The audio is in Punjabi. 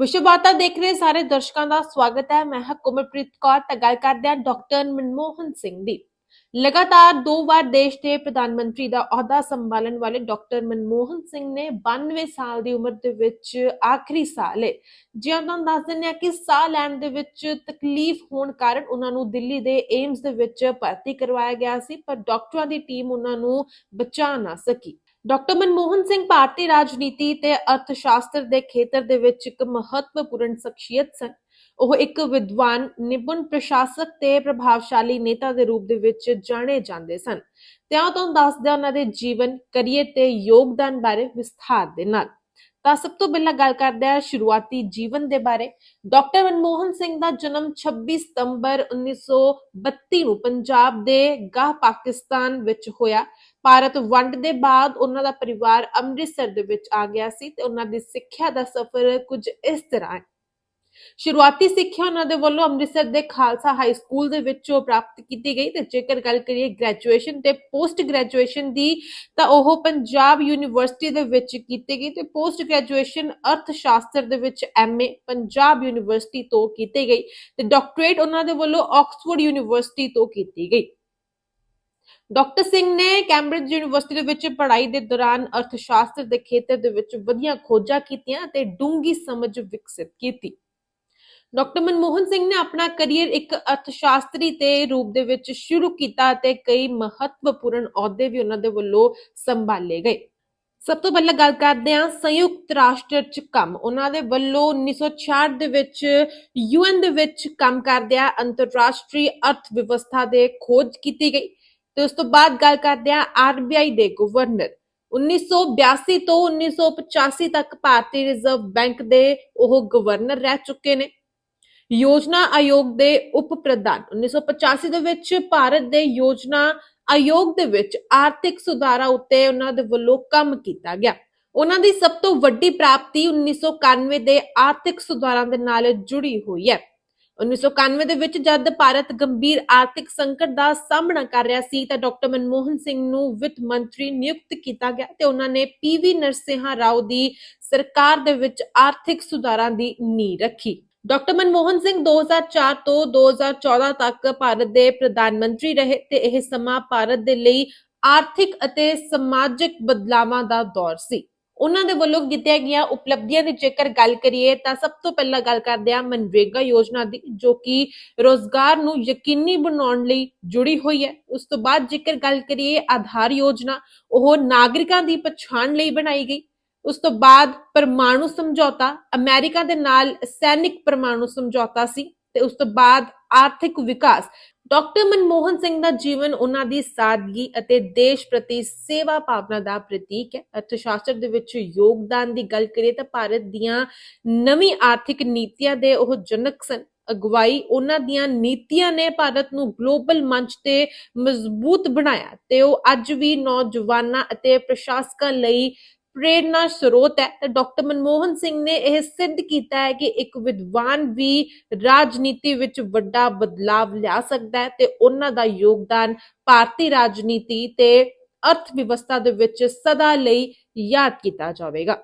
ਵਿਸ਼ਵ ਵਾਰਤਾ ਦੇਖ ਰਹੇ ਸਾਰੇ ਦਰਸ਼ਕਾਂ ਦਾ ਸਵਾਗਤ ਹੈ। ਮੈਂ ਹਾਂ ਕੁਮਰਪ੍ਰੀਤ ਕੌਰ ਤਾਂ ਗੱਲ ਕਰਦੇ ਹਾਂ ਡਾਕਟਰ ਮਨਮੋਹਨ ਸਿੰਘ ਦੀ। ਲਗਾਤਾਰ ਦੋ ਵਾਰ ਦੇਸ਼ ਦੇ ਪ੍ਰਧਾਨ ਮੰਤਰੀ ਦਾ ਅਹੁਦਾ ਸੰਭਾਲਣ ਵਾਲੇ ਡਾਕਟਰ ਮਨਮੋਹਨ ਸਿੰਘ ਨੇ 92 ਸਾਲ ਦੀ ਉਮਰ ਦੇ ਵਿੱਚ ਆਖਰੀ ਸਾਹ ਲਏ ਜਿਵੇਂ ਤੁਹਾਨੂੰ ਦੱਸ ਦਿੰਦੇ ਹਾਂ ਕਿ ਸਾਹ ਲੈਣ ਦੇ ਵਿੱਚ ਤਕਲੀਫ ਹੋਣ ਕਾਰਨ ਉਹਨਾਂ ਨੂੰ ਦਿੱਲੀ ਦੇ ਏਮਸ ਦੇ ਵਿੱਚ ਭਰਤੀ ਕਰਵਾਇਆ ਗਿਆ ਸੀ, ਪਰ ਡਾਕਟਰਾਂ ਦੀ ਟੀਮ ਉਹਨਾਂ ਨੂੰ ਬਚਾ ਨਾ ਸਕੀ। ਡਾਕਟਰ ਮਨਮੋਹਨ ਸਿੰਘ ਭਾਰਤੀ ਰਾਜਨੀਤੀ ਤੇ ਅਰਥਸ਼ਾਸਤਰ ਦੇ ਖੇਤਰ ਦੇ ਵਿੱਚ ਇੱਕ ਮਹੱਤਵਪੂਰਨ ਸ਼ਖਸੀਅਤ ਸਨ। ਉਹ ਇੱਕ ਵਿਦਵਾਨ, ਨਿਪੁੰਨ ਪ੍ਰਸ਼ਾਸਕ ਤੇ ਪ੍ਰਭਾਵਸ਼ਾਲੀ ਨੇਤਾ ਦੇ ਰੂਪ ਦੇ ਵਿੱਚ ਜਾਣੇ ਜਾਂਦੇ ਸਨ। ਤੇ ਆਓ ਤੁਹਾਨੂੰ ਦੱਸਦੇ ਉਹਨਾਂ ਦੇ ਜੀਵਨ, ਕਰੀਅਰ ਤੇ ਯੋਗਦਾਨ ਬਾਰੇ ਵਿਸਥਾਰ ਦੇ ਨਾਲ। ਤਾਂ ਸਭ ਤੋਂ ਪਹਿਲਾਂ ਗੱਲ ਕਰਦੇ ਹਾਂ ਸ਼ੁਰੂਆਤੀ ਜੀਵਨ ਦੇ ਬਾਰੇ। ਡਾਕਟਰ ਮਨਮੋਹਨ ਸਿੰਘ ਦਾ ਜਨਮ 26 ਸਤੰਬਰ 1932 ਨੂੰ ਪੰਜਾਬ ਦੇ ਗਾਹ ਪਾਕਿਸਤਾਨ ਵਿੱਚ ਹੋਇਆ। ਭਾਰਤ ਵੰਡ ਦੇ ਬਾਅਦ ਉਹਨਾਂ ਦਾ ਪਰਿਵਾਰ ਅੰਮ੍ਰਿਤਸਰ ਦੇ ਵਿੱਚ ਆ ਗਿਆ ਸੀ ਤੇ ਉਹਨਾਂ ਦੀ ਸਿੱਖਿਆ ਦਾ ਸਫ਼ਰ ਕੁਝ ਇਸ ਤਰ੍ਹਾਂ ਹੈ। ਸ਼ੁਰੂਆਤੀ ਸਿੱਖਿਆ ਉਹਨਾਂ ਦੇ ਵੱਲੋਂ ਅੰਮ੍ਰਿਤਸਰ ਦੇ ਖਾਲਸਾ ਹਾਈ ਸਕੂਲ ਦੇ ਵਿੱਚੋਂ ਪ੍ਰਾਪਤ ਕੀਤੀ ਗਈ ਤੇ ਜੇਕਰ ਗੱਲ ਕਰੀਏ ਗ੍ਰੈਜੂਏਸ਼ਨ ਤੇ ਪੋਸਟ ਗ੍ਰੈਜੂਏਸ਼ਨ ਦੀ, ਤਾਂ ਉਹ ਪੰਜਾਬ ਯੂਨੀਵਰਸਿਟੀ ਦੇ ਵਿੱਚ ਕੀਤੀ ਗਈ ਤੇ ਪੋਸਟ ਗ੍ਰੈਜੂਏਸ਼ਨ ਅਰਥ ਸ਼ਾਸਤਰ ਦੇ ਵਿੱਚ ਐਮਏ ਪੰਜਾਬ ਯੂਨੀਵਰਸਿਟੀ ਤੋਂ ਕੀਤੀ ਗਈ ਤੇ ਡਾਕਟਰੇਟ ਉਹਨਾਂ ਦੇ ਵੱਲੋਂ ਆਕਸਫੋਰਡ ਯੂਨੀਵਰਸਿਟੀ ਤੋਂ ਕੀਤੀ ਗਈ। ਡਾਕਟਰ ਸਿੰਘ ਨੇ ਕੈਂਬਰਿਜ ਯੂਨੀਵਰਸਿਟੀ ਦੇ ਵਿੱਚ ਪੜ੍ਹਾਈ ਦੇ ਦੌਰਾਨ ਅਰਥ ਸ਼ਾਸਤਰ ਦੇ ਖੇਤਰ ਦੇ ਵਿੱਚ ਵਧੀਆ ਖੋਜਾਂ ਕੀਤੀਆਂ ਤੇ ਡੂੰਗੀ ਸਮਝ ਵਿਕਸਿਤ ਕੀਤੀ। ਡਾਕਟਰ ਮਨਮੋਹਨ ਸਿੰਘ ਨੇ ਆਪਣਾ ਕੈਰੀਅਰ ਇੱਕ ਅਰਥਸ਼ਾਸਤਰੀ ਦੇ ਰੂਪ ਦੇ ਵਿੱਚ ਸ਼ੁਰੂ ਕੀਤਾ ਤੇ ਕਈ ਮਹੱਤਵਪੂਰਨ ਅਹੁਦੇ ਵੀ ਉਹਨਾਂ ਦੇ ਵੱਲੋਂ ਸੰਭਾਲੇ ਗਏ। ਸਭ ਤੋਂ ਪਹਿਲਾਂ ਗੱਲ ਕਰਦੇ ਹਾਂ ਸੰਯੁਕਤ ਰਾਸ਼ਟਰ ਚ ਕੰਮ। ਉਹਨਾਂ ਦੇ ਵੱਲੋਂ 1966 ਦੇ ਵਿੱਚ ਯੂਐਨ ਦੇ ਵਿੱਚ ਕੰਮ ਕਰਦਿਆਂ ਅੰਤਰਰਾਸ਼ਟਰੀ ਅਰਥ ਵਿਵਸਥਾ ਦੇ ਖੋਜ ਕੀਤੀ ਗਈ। ਤੇ ਉਸ ਤੋਂ ਬਾਅਦ ਗੱਲ ਕਰਦੇ ਹਾਂ ਆਰਬੀਆਈ ਦੇ ਗਵਰਨਰ। 1982 ਤੋਂ 1985 ਤੱਕ ਭਾਰਤੀ ਰਿਜ਼ਰਵ ਬੈਂਕ ਦੇ ਉਹ ਗਵਰਨਰ ਰਹਿ ਚੁੱਕੇ ਨੇ। ਯੋਜਨਾ ਆਯੋਗ ਦੇ ਉਪ ਪ੍ਰਧਾਨ 1985 ਦੇ ਵਿੱਚ ਭਾਰਤ ਦੇ ਯੋਜਨਾ ਆਯੋਗ ਦੇ ਵਿੱਚ ਆਰਥਿਕ ਸੁਧਾਰਾਂ ਉੱਤੇ ਉਹਨਾਂ ਦੇ ਵੱਲੋਂ ਕੰਮ ਕੀਤਾ ਗਿਆ। ਉਹਨਾਂ ਦੀ ਸਭ ਤੋਂ ਵੱਡੀ ਪ੍ਰਾਪਤੀ 1991 ਦੇ ਆਰਥਿਕ ਸੁਧਾਰਾਂ ਦੇ ਨਾਲ ਜੁੜੀ ਹੋਈ ਹੈ। 1991 ਦੇ ਵਿੱਚ ਜਦ ਭਾਰਤ ਗੰਭੀਰ ਆਰਥਿਕ ਸੰਕਟ ਦਾ ਸਾਹਮਣਾ ਕਰ ਰਿਹਾ ਸੀ, ਤਾਂ ਡਾਕਟਰ ਮਨਮੋਹਨ ਸਿੰਘ ਨੂੰ ਵਿੱਤ ਮੰਤਰੀ ਨਿਯੁਕਤ ਕੀਤਾ ਗਿਆ ਤੇ ਉਹਨਾਂ ਨੇ ਪੀਵੀ ਨਰਸਿੰਹਾ ਰਾਓ ਦੀ ਸਰਕਾਰ ਦੇ ਵਿੱਚ ਆਰਥਿਕ ਸੁਧਾਰਾਂ ਦੀ ਨੀਂਹ ਰੱਖੀ। ਡਾਕਟਰ ਮਨਮੋਹਨ ਸਿੰਘ 2004 ਤੋਂ 2014 ਤੱਕ ਭਾਰਤ ਦੇ ਪ੍ਰਧਾਨ ਮੰਤਰੀ ਰਹੇ ਤੇ ਇਹ ਸਮਾਂ ਭਾਰਤ ਦੇ ਲਈ ਆਰਥਿਕ ਅਤੇ ਸਮਾਜਿਕ ਬਦਲਾਵਾਂ ਦਾ ਦੌਰ ਸੀ। ਉਹਨਾਂ ਦੇ ਵੱਲੋਂ ਕੀਤੀਆਂ ਗਈਆਂ ਉਪਲਬਧੀਆਂ ਦੀ ਜੇਕਰ ਗੱਲ ਕਰੀਏ ਤਾਂ ਸਭ ਤੋਂ ਪਹਿਲਾਂ ਗੱਲ ਕਰਦੇ ਹਾਂ ਮਨਰੇਗਾ ਯੋਜਨਾ ਦੀ, ਜੋ ਕਿ ਰੋਜ਼ਗਾਰ ਨੂੰ ਯਕੀਨੀ ਬਣਾਉਣ ਲਈ ਜੁੜੀ ਹੋਈ ਹੈ। ਉਸ ਤੋਂ ਬਾਅਦ ਜੇਕਰ ਗੱਲ ਕਰੀਏ ਆਧਾਰ ਯੋਜਨਾ, ਉਹ ਨਾਗਰਿਕਾਂ ਦੀ ਪਛਾਣ ਲਈ ਬਣਾਈ ਗਈ। ਉਸ ਤੋਂ ਬਾਅਦ ਪਰਮਾਣੂ ਸਮਝੌਤਾ, ਅਮਰੀਕਾ ਦੇ ਨਾਲ ਸੈਨਿਕ ਪਰਮਾਣੂ ਸਮਝੌਤਾ ਸੀ ਤੇ ਉਸ ਤੋਂ ਬਾਅਦ ਆਰਥਿਕ ਵਿਕਾਸ। ਡਾਕਟਰ ਮਨਮੋਹਨ ਸਿੰਘ ਦਾ ਜੀਵਨ ਉਹਨਾਂ ਦੀ ਸਾਦਗੀ ਅਤੇ ਦੇਸ਼ ਪ੍ਰਤੀ ਸੇਵਾ ਭਾਵਨਾ ਦਾ ਪ੍ਰਤੀਕ ਹੈ। ਅਰਥਸ਼ਾਸਤਰ ਦੇ ਵਿੱਚ ਯੋਗਦਾਨ ਦੀ ਗੱਲ ਕਰੀਏ ਤਾਂ ਭਾਰਤ ਦੀਆਂ ਨਵੀਂ ਆਰਥਿਕ ਨੀਤੀਆਂ ਦੇ ਉਹ ਜਨਕ ਸਨ। ਅਗਵਾਈ ਉਹਨਾਂ ਦੀਆਂ ਨੀਤੀਆਂ ਨੇ ਭਾਰਤ ਨੂੰ ਗਲੋਬਲ ਮੰਚ ਤੇ ਮਜ਼ਬੂਤ ਬਣਾਇਆ ਤੇ ਉਹ ਅੱਜ ਵੀ ਨੌਜਵਾਨਾਂ ਅਤੇ ਪ੍ਰਸ਼ਾਸਕਾਂ ਲਈ ਪ੍ਰੇਰਨਾ ਸਰੋਤ ਹੈ। ਤੇ ਡਾਕਟਰ ਮਨਮੋਹਨ ਸਿੰਘ ਨੇ ਇਹ ਸਿੱਧ ਕੀਤਾ ਹੈ ਕਿ ਇੱਕ ਵਿਦਵਾਨ ਵੀ ਰਾਜਨੀਤੀ ਵਿੱਚ ਵੱਡਾ ਬਦਲਾਵ ਲਿਆ ਸਕਦਾ ਹੈ ਤੇ ਉਹਨਾਂ ਦਾ ਯੋਗਦਾਨ ਭਾਰਤੀ ਰਾਜਨੀਤੀ ਤੇ ਅਰਥ ਵਿਵਸਥਾ ਦੇ ਵਿੱਚ ਸਦਾ ਲਈ ਯਾਦ ਕੀਤਾ ਜਾਵੇਗਾ।